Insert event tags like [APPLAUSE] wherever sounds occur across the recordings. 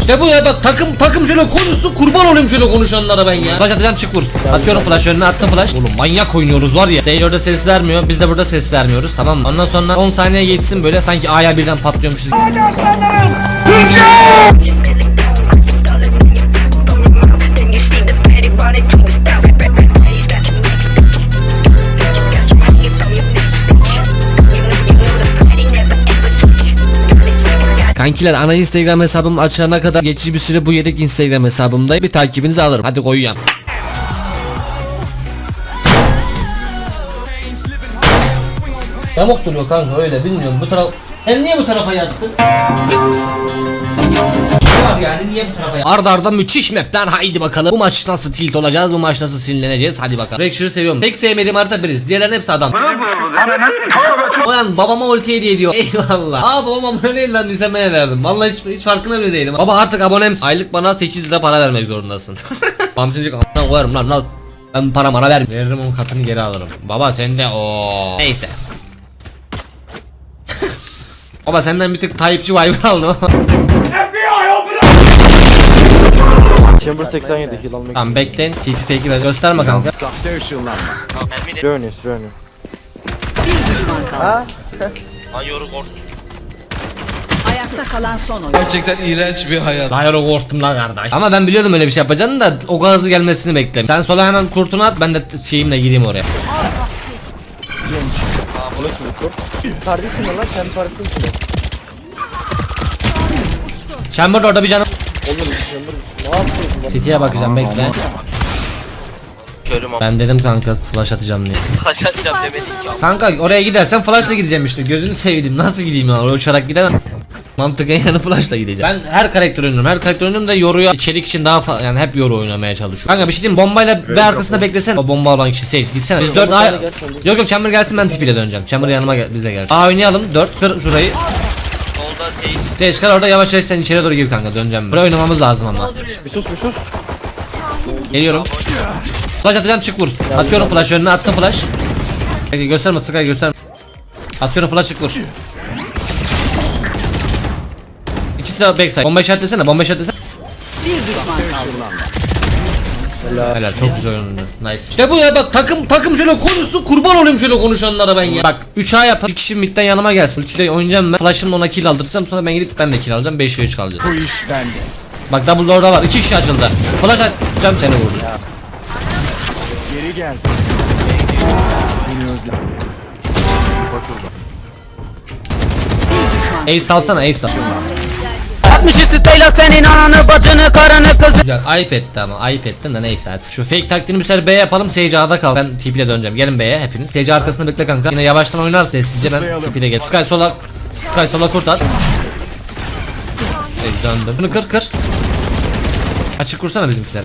İşte bu ya bak takım takım şöyle konuşsun kurban olayım şöyle konuşanlara ben ya. Flash atacağım çık vur. Atıyorum flash önüne attım flash. Oğlum manyak oynuyoruz var ya. Sage orada ses vermiyor biz de burada ses vermiyoruz tamam mı? Ondan sonra 10 saniye geçsin böyle sanki A'ya birden patlıyormuşuz. Then Kankiler ana Instagram hesabım açana kadar geçici bir süre bu yedek Instagram hesabımda bir takibinizi alırım. Hadi koyuyorum. Yamuk duruyor kanka öyle bilmiyorum bu taraf Hem niye bu tarafa yattın? Var yani niye bu tarafa? Arda arda müthiş mapler haydi bakalım. Bu maç nasıl tilt olacağız? Bu maç nasıl sinirleneceğiz? Hadi bakalım. Fracture'ı seviyorum. Tek sevmediğim harita biriz diğerlerin hepsi adam. Ulan babama ulti hediye ediyor. [LAUGHS] Eyvallah. Aa babam abone değil lan? Bilsem ben ederdim Vallahi hiç, hiç farkında bile değilim. Baba artık abonem. Aylık bana 8 lira para vermek zorundasın. [LAUGHS] Bamsıncık amına koyarım lan. Lan ben para bana ver. Veririm onun katını geri alırım. Baba sende o. Neyse. [LAUGHS] Baba senden bir tık Tayyipçi vibe aldım. Chamber 87 heal almak. tamam bekleyin. TP fake'i ver. Gösterme kanka. Sahte ışınlanma. Burnies, burnies. [LAUGHS] Ayakta kalan son oyun. Gerçekten iğrenç bir hayat. Hayır o korktum lan kardeş. Ama ben biliyordum öyle bir şey yapacağını da o kadar hızlı gelmesini bekledim. Sen sola hemen kurtunu at ben de şeyimle gireyim oraya. Nasıl bir kurt? Kardeşim lan sen parasın ki. Chamber orada bir canım. Oğlum Chamber ne yapıyorsun? City'ye bakacağım bekle. Ben dedim kanka flash atacağım diye. Flash atacağım demedik ya. Kanka oraya gidersen flashla gideceğim işte. Gözünü sevdim. Nasıl gideyim ya? Oraya uçarak gidemem. Mantıken yani flashla gideceğim. Ben her karakter oynuyorum. Her karakter oynuyorum da yoruyor. İçerik için daha fa- yani hep yoru oynamaya çalışıyorum. Kanka bir şey diyeyim bombayla bir arkasında beklesen. O bomba olan kişi Sage gitsene. Biz 4 A Yok yok Chamber gelsin ben tipiyle döneceğim. Chamber yanıma gel bizle gelsin. A oynayalım. 4 sır şurayı. Sage kal orada yavaş yavaş sen içeri doğru gir kanka döneceğim. Buraya oynamamız lazım ama. Bir sus bir sus. Geliyorum. Flash atacağım çık vur. Atıyorum flash önüne attım flash. Peki gösterme Sky gösterme. Atıyorum flash çık vur. İkisi de backside. Bomba işaretlesene bomba işaretlesene. Bir düşman kaldı. Helal çok güzel oynadı. Nice. İşte bu ya bak takım takım şöyle konuşsun kurban olayım şöyle konuşanlara ben ya. Bak 3A yap bir kişi midden yanıma gelsin. Ultiyle oynayacağım ben. Flash'ımla ona kill aldıracağım sonra ben gidip ben de kill alacağım. 5 ve 3 kalacağız. Bu iş bende. Bak double orada var. 2 kişi açıldı. Flash atacağım seni vurdu. Geri gel. Ace salsana Ace sal. 60 siteyle senin ananı bacını karını kızı Güzel ayıp etti ama ayıp ettin de neyse hadi. Şu fake taktiğini bir sefer B yapalım Sage A'da kal. Ben TP ile döneceğim. Gelin B'ye hepiniz. Sage arkasında bekle kanka. Yine yavaştan oynar sessizce ben TP ile gel. Sky sola Sky sola kurt at. Sage döndüm. Bunu kır kır. Açık kursana bizimkiler.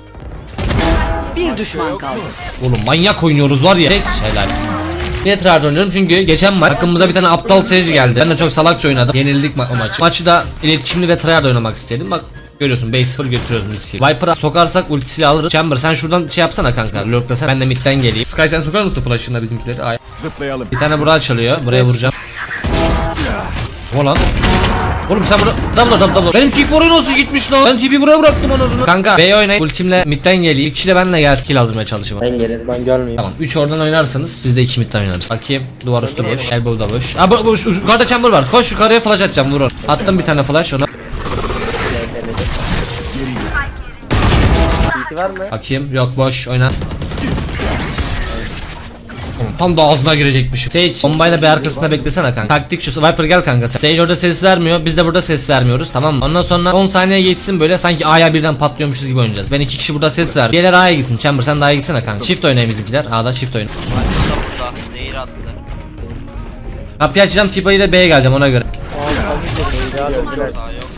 Bir düşman kaldı. Oğlum manyak oynuyoruz var ya. Hiç helal. Niye tryhard oynuyorum? Çünkü geçen maç takımımıza bir tane aptal seyirci geldi. Ben de çok salakça oynadım. Yenildik ma- o maçı. Maçı da iletişimli ve tryhard oynamak istedim. Bak görüyorsun 5-0 götürüyoruz mis gibi. Viper'a sokarsak ultisiyle alırız. Chamber sen şuradan şey yapsana kanka. Lurklasana ben de midden geleyim. Sky sen sokar mısın flash'ına bizimkileri? Ay. Zıplayalım. Bir tane bura açılıyor. Buraya vuracağım. O lan. Oğlum sen burada double double double. Benim TP oraya nasıl gitmiş lan? Ben TP buraya bıraktım anasını. Kanka B oynayın. Ultimle midden geleyim. İki kişi de benimle gelsin. Kill aldırmaya çalışayım. Ben gelirim ben gelmeyeyim. Tamam 3 oradan oynarsanız biz de 2 midden oynarız. Bakayım duvar üstü boş. Elbow da boş. Aa bu, bu şu- yukarıda chamber var. Koş yukarıya flash atacağım vur onu. Attım bir tane flash ona. Var mı? Bakayım yok boş oyna. Tam da ağzına girecekmişim. Sage bombayla bir arkasında beklesene kanka. Taktik şu Viper gel kanka sen. Sage orada ses vermiyor. Biz de burada ses vermiyoruz tamam mı? Ondan sonra 10 saniye geçsin böyle sanki A'ya birden patlıyormuşuz gibi oynayacağız. Ben iki kişi burada ses ver. Diğerler A'ya gitsin. Chamber sen de A'ya gitsene kanka. Shift oynayın bizimkiler. A'da shift oyun. Burada. Zehir attı. Kapıyı açacağım Tipa ile B'ye geleceğim ona göre. Daha yok.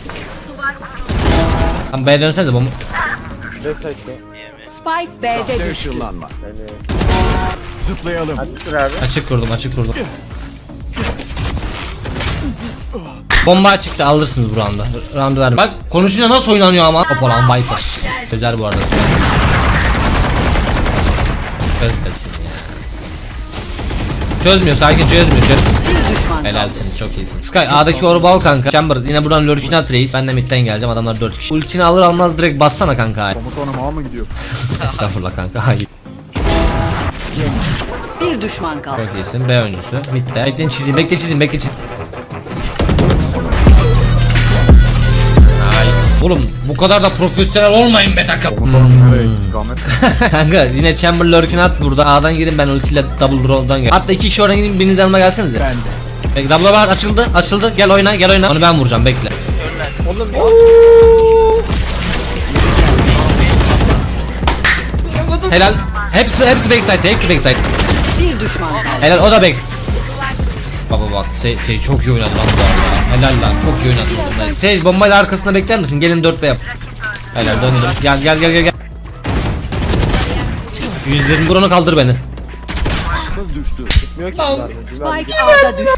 Tamam B'ye dönsenize bomba. Spike B'de Sahte ışınlanma. Zıplayalım. Abi. Açık kurdum açık kurdum. Bomba çıktı alırsınız bu round'u. Round'u ver. Bak konuşunca nasıl oynanıyor ama. Hop lan Viper. Özer bu arada. Çözmesin ya. Çözmüyor sakin çözmüyor. Çöz. Helalsiniz çok iyisin. Sky A'daki orbu al kanka. Chamber yine buradan lurkini at reis. Ben de midden geleceğim adamlar 4 kişi. Ultini alır almaz direkt bassana kanka. Komutanım ağa mı gidiyor? [LAUGHS] Estağfurullah kanka. Hayır. Bir düşman kaldı. Çok iyisin. B oyuncusu. Midde. Bekleyin çizeyim. Bekle çizeyim. Bekle çizeyim. Nice. Oğlum bu kadar da profesyonel olmayın be takım. [LAUGHS] Kanka yine Chamber lurkini at burada. A'dan girin ben ultiyle double draw'dan gel. Hatta iki kişi oradan gidin biriniz yanıma gelsenize. Ben de. Bekle double var açıldı. Açıldı. Gel oyna gel oyna. Onu ben vuracağım bekle. Oğlum Helal. Hepsi hepsi backside. Hepsi backside. Bir düşman kaldı. Helal o da backside. Baba bak şey, şey çok iyi oynadı lan bu arada. Helal lan çok iyi oynadı. Nice. Sage bombayla arkasında bekler misin? Gelin 4 yap. Helal döndüm. Gel gel gel gel gel. 120 buranı kaldır beni. Düştü. Bitmiyor ki bunlar. Spike A'da düş.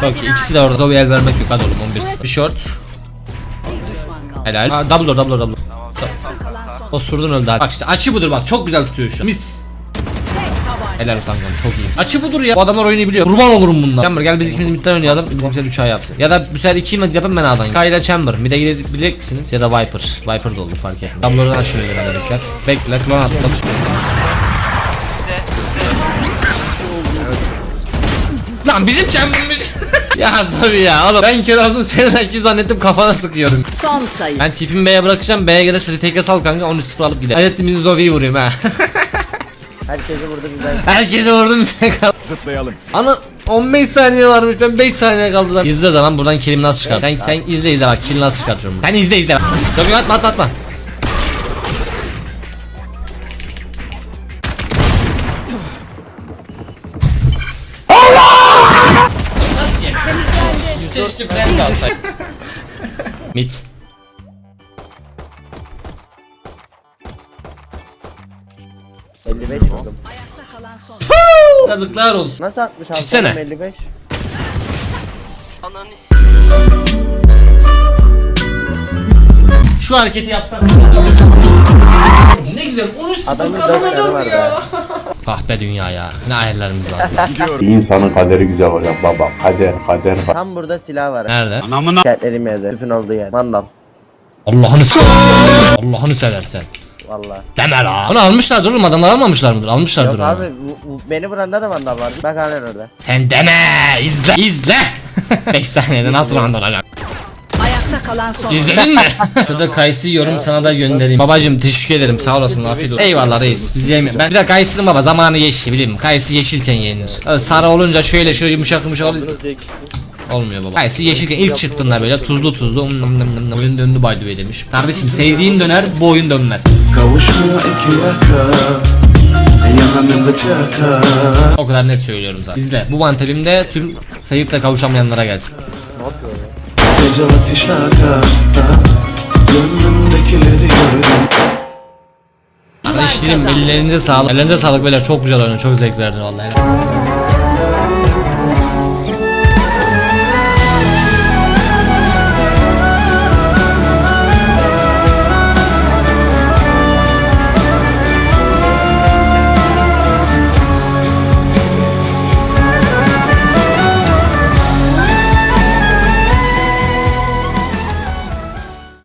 Çok iyi. İkisi de orada. Zoe el vermek yok. Hadi oğlum 11. Bir short. Helal. Ha, double door double door double. O surdun öldü. Bak işte açı budur bak çok güzel tutuyor şu an. Mis. Helal kankam çok iyisin. Açı budur ya. Bu adamlar oyunu biliyor. Kurban olurum bundan. Chamber gel biz ikimiz midden oynayalım. Bizimkiler 3 ay yapsın. Ya da bu sefer 2 mid yapın ben A'dan. Kayla Chamber. Mid'e gidebilecek misiniz? Ya da Viper. Viper da olur fark etmez. Double'dan açılıyor herhalde dikkat. Bekle klon attım. Lan bizim Chamber'mış. [LAUGHS] ya tabii ya oğlum ben oldum senin rakip zannettim kafana sıkıyorum. Son sayı. Ben tipimi B'ye bırakacağım. B'ye gelirse retake'e sal kanka. 13-0 alıp gidelim. Hayatım bizim Zovi'yi vurayım ha. [LAUGHS] Herkesi burada bizden. Herkese vurdum bize kal. Zıplayalım. Ana 15 saniye varmış. Ben 5 saniye kaldı zaten. İzle zaman buradan kilim nasıl çıkar. Sen, sen izle izle bak kill nasıl çıkartıyorum. Sen izle izle bak. Yok yok atma atma atma. Nasıl ya? Keşke friend alsak. [LAUGHS] Mid. 55 vurdum. Ayakta kalan son. Yazıklar olsun. Nasıl 60 Çizsene. 55. Ananı Şu hareketi yapsana. Ne güzel 13 Adamın 0 dört canı kazanacağız var ya. Kahpe dünya ya. Ne ayarlarımız var. [LAUGHS] İnsanın kaderi güzel olacak baba. Kader, kader. Tam burada silah var. Nerede? Şertlerim yerde. Tüpün olduğu yer. Mandal. Allah'ını se- Allah'ını seversen. Valla. Deme la. Onu almışlardır oğlum adamlar almamışlar mıdır? Almışlardır Yok onu. abi bu, bu, beni vuranda da mandal var. Bak halen orada. Sen deme. İzle. İzle. [LAUGHS] 5 saniyede nasıl round olacak? Ayakta kalan son. İzledin mi? [LAUGHS] Şurada kayısı yiyorum sana da göndereyim. Babacım teşekkür ederim sağ olasın afiyet olsun. Eyvallah reis biz yemeyiz. Ben bir de kayısının baba zamanı geçti bileyim? Kayısı yeşilken yenir. Sarı olunca şöyle şöyle yumuşak yumuşak olur. Olmuyor baba. Kayısı yeşilken ilk çıktığında böyle tuzlu tuzlu um, nım nım. oyun döndü by the way demiş. Kardeşim sevdiğin döner bu oyun dönmez. Kavuşmuyor iki yaka O kadar net söylüyorum zaten. İzle. Bu mantepimde tüm sayıp da kavuşamayanlara gelsin. Gece şaka Gönlümdekileri yürüdüm Kardeşlerim ellerinize sağlık. Ellerinize sağlık beyler çok güzel oyun çok zevk verdin vallahi.